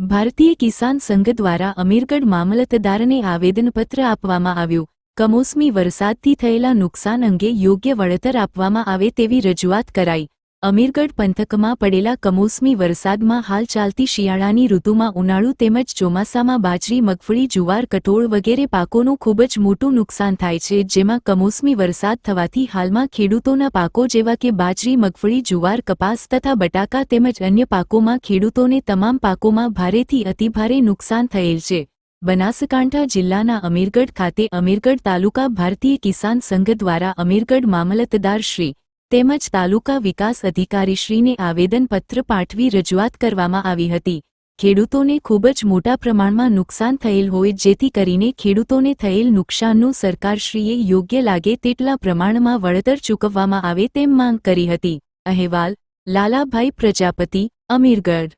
ભારતીય કિસાન સંઘ દ્વારા અમીરગઢ મામલતદારને આવેદનપત્ર આપવામાં આવ્યું. કમોસમી વરસાદથી થયેલા નુકસાન અંગે યોગ્ય વળતર આપવામાં આવે તેવી રજૂઆત કરાઈ. અમીરગઢ પંથકમાં પડેલા કમોસમી વરસાદમાં હાલ ચાલતી શિયાળાની ઋતુમાં ઉનાળુ તેમજ ચોમાસામાં બાજરી, મગફળી, જુવાર, કઠોળ વગેરે પાકોનું ખૂબ જ મોટું નુકસાન થાય છે, જેમાં કમોસમી વરસાદ થવાથી હાલમાં ખેડૂતોના પાકો જેવા કે બાજરી, મગફળી, જુવાર, કપાસ તથા બટાકા તેમજ અન્ય પાકોમાં ખેડૂતોને તમામ પાકોમાં ભારેથી અતિભારે નુકસાન થયેલ છે. બનાસકાંઠા જિલ્લાના અમીરગઢ ખાતે અમીરગઢ તાલુકા ભારતીય કિસાન સંઘ દ્વારા અમીરગઢ મામલતદાર શ્રી તેમજ તાલુકા વિકાસ અધિકારીશ્રીને આવેદનપત્ર પાઠવી રજૂઆત કરવામાં આવી હતી. ખેડૂતોને ખૂબ જ મોટા પ્રમાણમાં નુકસાન થયેલ હોય જેથી કરીને ખેડૂતોને થયેલ નુકસાનનું સરકારશ્રીએ યોગ્ય લાગે તેટલા પ્રમાણમાં વળતર ચૂકવવામાં આવે તેમ માંગ કરી હતી. અહેવાલ, લાલાભાઈ પ્રજાપતિ, અમીરગઢ.